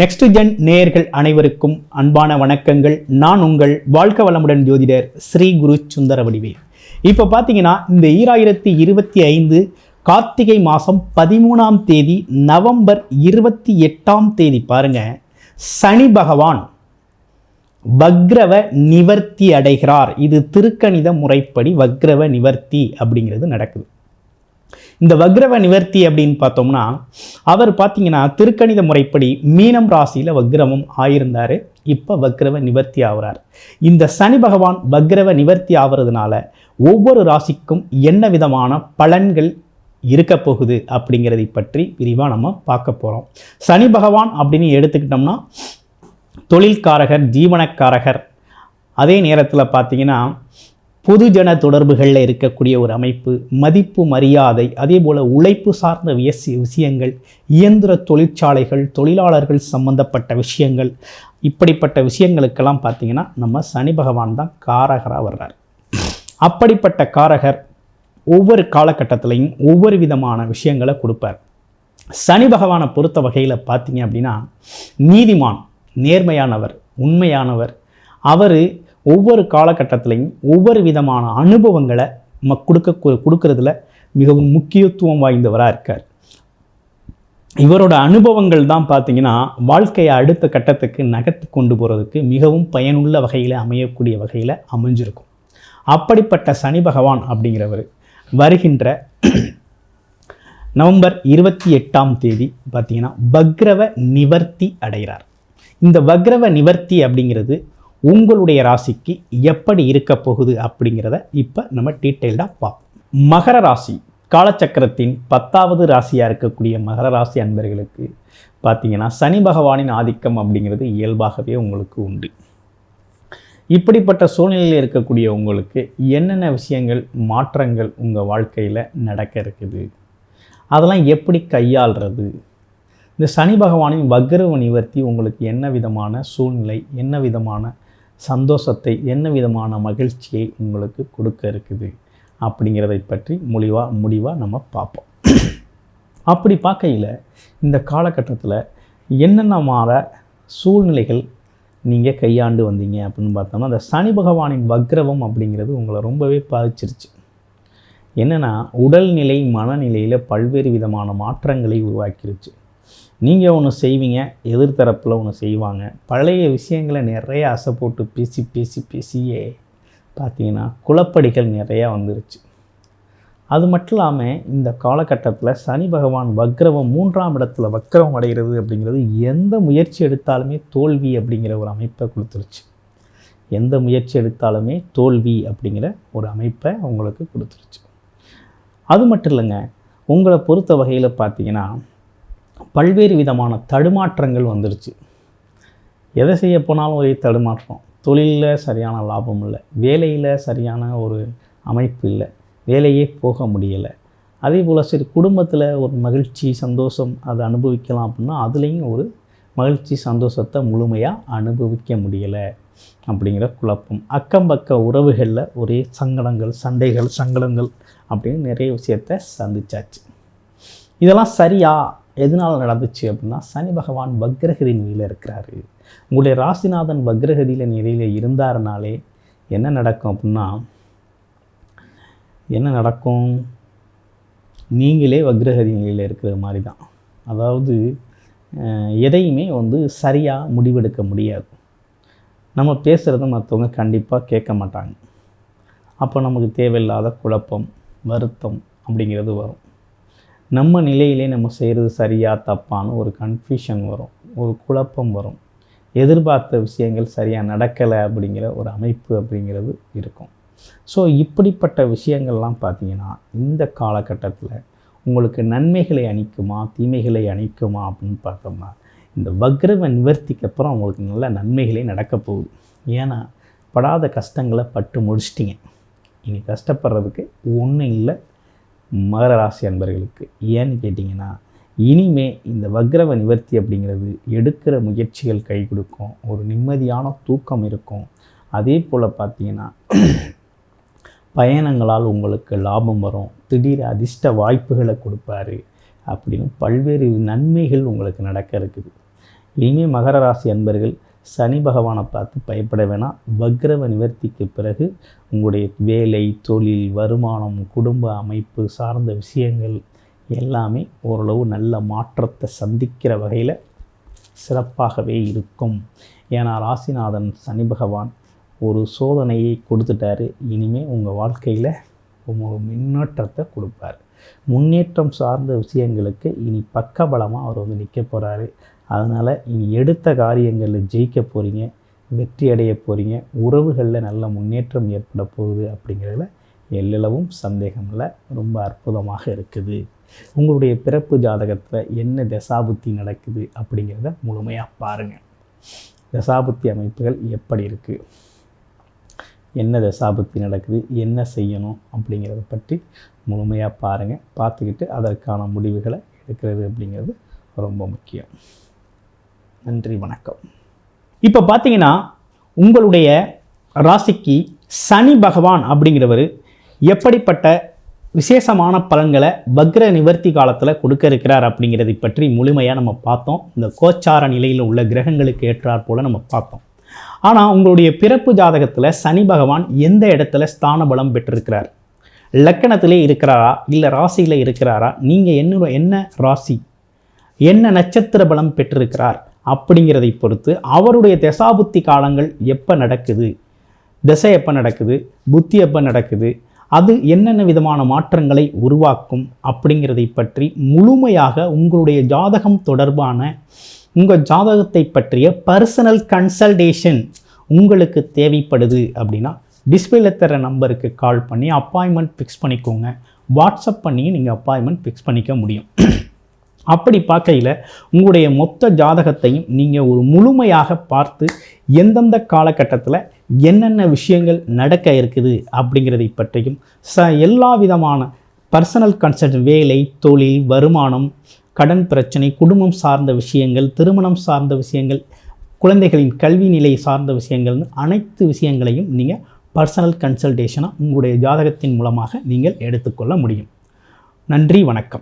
Next gen நேயர்கள் அனைவருக்கும் அன்பான வணக்கங்கள். நான் உங்கள் வாழ்க்க வளமுடன் ஜோதிடர் ஸ்ரீ குரு சுந்தர வடிவே இப்போ பார்த்தீங்கன்னா இந்த ஈராயிரத்தி இருபத்தி ஐந்து கார்த்திகை மாதம் பதிமூணாம் தேதி நவம்பர் இருபத்தி எட்டாம் தேதி பாருங்க. சனி பகவான் வக்ரவ நிவர்த்தி அடைகிறார். இது திருக்கணித முறைப்படி வக்ரவ நிவர்த்தி அப்படிங்கிறது நடக்குது. இந்த வக்ரவ நிவர்த்தி அப்படின்னு பார்த்தோம்னா அவர் பார்த்தீங்கன்னா திருக்கணித முறைப்படி மீனம் ராசியில் வக்ரவம் ஆயிருந்தார். இப்போ வக்ரவ நிவர்த்தி ஆகிறார். இந்த சனி பகவான் வக்ரவ நிவர்த்தி ஆகிறதுனால ஒவ்வொரு ராசிக்கும் என்ன விதமான பலன்கள் இருக்க போகுது அப்படிங்கிறதை பற்றி விரிவாக நம்ம பார்க்க போகிறோம் சனி பகவான் அப்படின்னு எடுத்துக்கிட்டோம்னா தொழில்காரகர் ஜீவனக்காரகர். அதே நேரத்தில் பார்த்தீங்கன்னா பொதுஜன தொடர்புகளில் இருக்கக்கூடிய ஒரு அமைப்பு மதிப்பு மரியாதை அதே போல் உழைப்பு சார்ந்த வியசி விஷயங்கள் இயந்திர தொழிற்சாலைகள் தொழிலாளர்கள் சம்பந்தப்பட்ட விஷயங்கள் இப்படிப்பட்ட விஷயங்களுக்கெல்லாம் பார்த்தீங்கன்னா நம்ம சனி பகவான் தான் காரகராக வர்றார். அப்படிப்பட்ட காரகர் ஒவ்வொரு காலகட்டத்திலையும் ஒவ்வொரு விதமான விஷயங்களை கொடுப்பார். சனி பகவானை பொறுத்த வகையில் பார்த்தீங்க அப்படின்னா நீதிமான் நேர்மையானவர் உண்மையானவர். அவர் ஒவ்வொரு காலகட்டத்திலையும் ஒவ்வொரு விதமான அனுபவங்களை ம கொடுக்க கொடுக்கறதுல மிகவும் முக்கியத்துவம் வாய்ந்தவராக இருக்கார். இவரோட அனுபவங்கள் தான் பார்த்தீங்கன்னா வாழ்க்கையை அடுத்த கட்டத்துக்கு நகர்த்து கொண்டு போகிறதுக்கு மிகவும் பயனுள்ள வகையில் அமையக்கூடிய வகையில் அமைஞ்சிருக்கும். அப்படிப்பட்ட சனி பகவான் அப்படிங்கிறவர் வருகின்ற நவம்பர் இருபத்தி எட்டாம் தேதி பார்த்தீங்கன்னா பக்ரவ நிவர்த்தி அடைகிறார். இந்த வக்ரவ நிவர்த்தி அப்படிங்கிறது உங்களுடைய ராசிக்கு எப்படி இருக்க போகுது அப்படிங்கிறத இப்போ நம்ம டீட்டெயில்டாக பார்ப்போம். மகர ராசி காலச்சக்கரத்தின் பத்தாவது ராசியாக இருக்கக்கூடிய மகர ராசி அன்பர்களுக்கு பார்த்தீங்கன்னா சனி பகவானின் ஆதிக்கம் அப்படிங்கிறது இயல்பாகவே உங்களுக்கு உண்டு. இப்படிப்பட்ட சூழ்நிலையில் இருக்கக்கூடிய உங்களுக்கு என்னென்ன விஷயங்கள் மாற்றங்கள் உங்கள் வாழ்க்கையில் நடக்க இருக்குது? அதெல்லாம் எப்படி கையாள்றது? இந்த சனி பகவானின் வக்ரவ நிவர்த்தி உங்களுக்கு என்ன விதமான சூழ்நிலை என்ன விதமான சந்தோஷத்தை என்ன விதமான மகிழ்ச்சியை உங்களுக்கு கொடுக்க இருக்குது? அப்படிங்கிறதை பற்றி முடிவாக முடிவாக நம்ம பார்ப்போம். அப்படி பார்க்கையில் இந்த காலகட்டத்தில் என்னென்ன மாற சூழ்நிலைகள் நீங்கள் கையாண்டு வந்தீங்க அப்படின்னு பார்த்தோம்னா அந்த சனி பகவானின் வக்ரவம் அப்படிங்கிறது உங்களை ரொம்பவே பாதிச்சிருச்சு. என்னென்னா உடல்நிலை மனநிலையில் பல்வேறு விதமான மாற்றங்களை உருவாக்கிருச்சு. நீங்கள் ஒன்று செய்வீங்க எதிர்த்தரப்பில் ஒன்று செய்வாங்க. பழைய விஷயங்களை நிறைய அசை போட்டு பேசி பேசி பேசியே பார்த்தீங்கன்னா குளப்படிகள் நிறையா வந்துருச்சு. அது மட்டும் இல்லாமல் இந்த காலகட்டத்தில் சனி பகவான் வக்ரவம் மூன்றாம் இடத்துல வக்ரவம் அடைகிறது அப்படிங்கிறது எந்த முயற்சி எடுத்தாலுமே தோல்வி அப்படிங்கிற ஒரு அமைப்பை கொடுத்துருச்சு. எந்த முயற்சி எடுத்தாலுமே தோல்வி அப்படிங்கிற ஒரு அமைப்பை உங்களுக்கு கொடுத்துருச்சு. அது மட்டும் இல்லைங்க உங்களை பொறுத்த வகையில் பார்த்தீங்கன்னா பல்வேறு விதமான தடுமாற்றங்கள் வந்துருச்சு. எதை செய்ய போனாலும் ஒரே தடுமாற்றம். தொழிலில் சரியான லாபம் இல்லை. வேலையில் சரியான ஒரு அமைப்பு இல்லை. வேலையே போக முடியலை. அதே போல் சரி குடும்பத்தில் ஒரு மகிழ்ச்சி சந்தோஷம் அதை அனுபவிக்கலாம் அப்படின்னா அதுலேயும் ஒரு மகிழ்ச்சி சந்தோஷத்தை முழுமையாக அனுபவிக்க முடியலை அப்படிங்கிற குழப்பம். அக்கம் பக்க உறவுகளில் ஒரே சங்கடங்கள் சண்டைகள் சங்கடங்கள் அப்படின்னு நிறைய விஷயத்தை சந்திச்சாச்சு. இதெல்லாம் சரியா? எதனால் நடந்துச்சு அப்படின்னா சனி பகவான் வக்ரகதி நிலையில் இருக்கிறாரு. உங்களுடைய ராசிநாதன் பக்ரகதியில் நிலையில் இருந்தாருனாலே என்ன நடக்கும் அப்படின்னா என்ன நடக்கும்? நீங்களே வக்ரகதி நிலையில் இருக்கிற மாதிரி தான் அதாவது எதையுமே வந்து சரியாக முடிவெடுக்க முடியாது. நம்ம பேசுகிறத மற்றவங்க கண்டிப்பாக கேட்க மாட்டாங்க. அப்போ நமக்கு தேவையில்லாத குழப்பம் வருத்தம் அப்படிங்கிறது வரும். நம்ம நிலையிலே நம்ம செய்கிறது சரியாக தப்பான ஒரு கன்ஃபியூஷன் வரும். ஒரு குழப்பம் வரும். எதிர்பார்த்த விஷயங்கள் சரியாக நடக்கலை அப்படிங்கிற ஒரு அமைப்பு அப்படிங்கிறது இருக்கும். ஸோ இப்படிப்பட்ட விஷயங்கள்லாம் பார்த்திங்கன்னா இந்த காலகட்டத்தில் உங்களுக்கு நன்மைகளை அணிக்குமா தீமைகளை அணிக்குமா அப்படின்னு பார்த்தோம்னா இந்த வக்ரவ நிவர்த்திக்கு அப்புறம் உங்களுக்கு நல்ல நன்மைகளே நடக்க போகுது. ஏன்னா படாத கஷ்டங்களை பட்டு முடிச்சிட்டிங்க. இனி கஷ்டப்படுறதுக்கு ஒன்றும் இல்லை. மகர ராசி அன்பர்களுக்கு. ஏன்னு கேட்டிங்கன்னா இனிமே இந்த வக்ரவ நிவர்த்தி அப்படிங்கிறது எடுக்கிற முயற்சிகள் கை கொடுக்கும். ஒரு நிம்மதியான தூக்கம் இருக்கும். அதே போல் பார்த்தீங்கன்னா பயணங்களால் உங்களுக்கு லாபம் வரும். திடீர் அதிர்ஷ்ட வாய்ப்புகளை கொடுப்பாரு அப்படின்னு பல்வேறு நன்மைகள் உங்களுக்கு நடக்க இருக்குது. இனிமேல் மகர ராசி அன்பர்கள் சனி பகவானை பார்த்து பயப்பட வேணாம். வக்ரவ நிவர்த்திக்கு பிறகு உங்களுடைய வேலை தொழில் வருமானம் குடும்ப அமைப்பு சார்ந்த விஷயங்கள் எல்லாமே ஓரளவு நல்ல மாற்றத்தை சந்திக்கிற வகையில் சிறப்பாகவே இருக்கும். ஏன்னா ராசிநாதன் சனி பகவான் ஒரு சோதனையை கொடுத்துட்டாரு. இனிமேல் உங்கள் வாழ்க்கையில் ஒரு முன்னேற்றத்தை கொடுப்பார். முன்னேற்றம் சார்ந்த விஷயங்களுக்கு இனி பக்கபலமாக அவர் வந்து நிற்க போகிறாரு அதனால் நீங்கள் எடுத்த காரியங்களில் ஜெயிக்க போகிறீங்க வெற்றி அடைய போகிறீங்க உறவுகளில் நல்ல முன்னேற்றம் ஏற்பட போகுது அப்படிங்கிறதுல எல்லளவும் சந்தேகம் இல்லை ரொம்ப அற்புதமாக இருக்குது. உங்களுடைய பிறப்பு ஜாதகத்தில் என்ன தசாபுத்தி நடக்குது அப்படிங்கிறத முழுமையாக பாருங்கள் தசாபுத்தி அமைப்புகள் எப்படி இருக்குது என்ன தசாபுத்தி நடக்குது? என்ன செய்யணும்? அப்படிங்கிறத பற்றி முழுமையாக பாருங்கள் பார்த்துக்கிட்டு அதற்கான முடிவுகளை எடுக்கிறது அப்படிங்கிறது ரொம்ப முக்கியம். நன்றி வணக்கம். இப்போ பார்த்தீங்கன்னா உங்களுடைய ராசிக்கு சனி பகவான் அப்படிங்கிறவர் எப்படிப்பட்ட விசேஷமான பலன்களை வக்ர நிவர்த்தி காலத்தில் கொடுக்க இருக்கிறார் அப்படிங்கிறதை பற்றி முழுமையாக நம்ம பார்த்தோம். இந்த கோச்சார நிலையில் உள்ள கிரகங்களுக்கு ஏற்றாற் போல் நம்ம பார்த்தோம். ஆனால் உங்களுடைய பிறப்பு ஜாதகத்தில் சனி பகவான் எந்த இடத்துல ஸ்தான பலம் பெற்றிருக்கிறார்? லக்கணத்திலே இருக்கிறாரா? இல்லை ராசியில் இருக்கிறாரா? நீங்கள் என்ன என்ன ராசி? என்ன நட்சத்திர பலம் பெற்றிருக்கிறார்? அப்படிங்கிறதை பொறுத்து அவருடைய தசாபுத்தி காலங்கள் எப்போ நடக்குது? திசை எப்போ நடக்குது? புத்தி எப்போ நடக்குது? அது என்னென்ன விதமான மாற்றங்களை உருவாக்கும் அப்படிங்கிறதை பற்றி முழுமையாக உங்களுடைய ஜாதகம் தொடர்பான உங்கள் ஜாதகத்தை பற்றிய பர்சனல் கன்சல்டேஷன் உங்களுக்கு தேவைப்படுது அப்படின்னா டிஸ்பிளே தர நம்பருக்கு கால் பண்ணி அப்பாயின்மெண்ட் ஃபிக்ஸ் பண்ணிக்கோங்க. வாட்ஸ்அப் பண்ணி நீங்கள் அப்பாயின்மெண்ட் ஃபிக்ஸ் பண்ணிக்க முடியும். அப்படி பார்க்கையில் உங்களுடைய மொத்த ஜாதகத்தையும் நீங்கள் ஒரு முழுமையாக பார்த்து எந்தெந்த காலகட்டத்தில் என்னென்ன விஷயங்கள் நடக்க இருக்குது அப்படிங்கிறதை பற்றியும் ச எல்லா விதமான பர்சனல் கன்சல்ட் வேலை தொழில் வருமானம் கடன் பிரச்சனை குடும்பம் சார்ந்த விஷயங்கள் திருமணம் சார்ந்த விஷயங்கள் குழந்தைகளின் கல்வி நிலை சார்ந்த விஷயங்கள்னு அனைத்து விஷயங்களையும் நீங்கள் பர்சனல் கன்சல்டேஷனாக உங்களுடைய ஜாதகத்தின் மூலமாக நீங்கள் எடுத்துக்கொள்ள முடியும். நன்றி வணக்கம்.